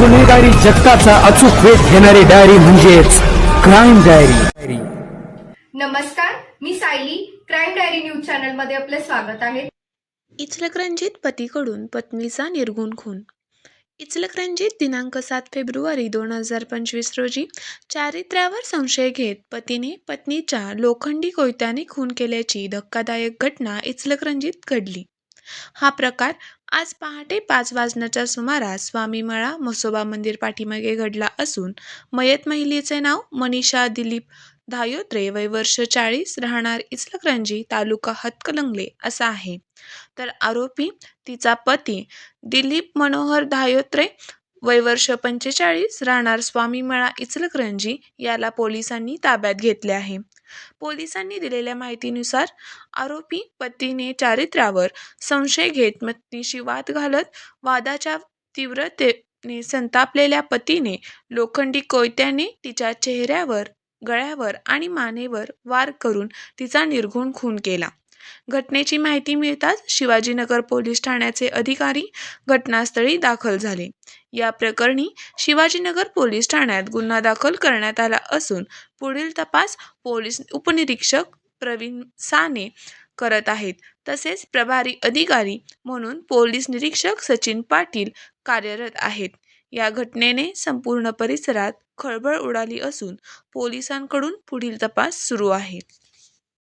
गुन्हेगारी जगताचा अचूक वेध घेणारी डायरी म्हणजेच क्राईम डायरी नमस्कार मी सायली. क्राईम डायरी न्यूज चॅनलमध्ये आपले स्वागत आहे. इचलकरंजीत पतीकडून पत्नीचा निर्गुण खून. इचलकरंजीत दिनांक सात फेब्रुवारी दोन हजार पंचवीस रोजी चारित्र्यावर संशय घेत पतीने पत्नीच्या लोखंडी कोयत्याने खून केल्याची धक्कादायक घटना इचलकरंजीत घडली. हा प्रकार आज पहाटे पाच वाजण्याच्या सुमारास स्वामीमळा म्हसोबा मंदिर पाठीमागे घडला असून मयत महिलेचे नाव मनीषा दिलीप धायोत्रे वय वर्ष चाळीस राहणार इचलकरंजी तालुका हतकलंगले असा आहे. तर आरोपी तिचा पती दिलीप मनोहर धायोत्रे वय वर्ष पंचेचाळीस राहणार स्वामीमळा इचलकरंजी याला पोलिसांनी ताब्यात घेतले आहे. पोलिसांनी दिलेल्या माहितीनुसार आरोपी पतीने चारित्र्यावर संशय घेत पत्नीशी वाद घालत वादाच्या तीव्रतेने संतापलेल्या पतीने लोखंडी कोयत्याने तिच्या चेहऱ्यावर गळ्यावर आणि मानेवर वार करून तिचा निर्घुण खून केला. घटनेची माहिती मिळताच शिवाजीनगर पोलीस ठाण्याचे अधिकारी घटनास्थळी दाखल झाले. या प्रकरणी शिवाजीनगर पोलीस ठाण्यात गुन्हा दाखल करण्यात आला असून पुढील तपास पोलीस उपनिरीक्षक प्रवीण साने करत आहेत. तसेच प्रभारी अधिकारी म्हणून पोलीस निरीक्षक सचिन पाटील कार्यरत आहेत. या घटनेने संपूर्ण परिसरात खळबळ उडाली असून पोलिसांकडून पुढील तपास सुरू आहे.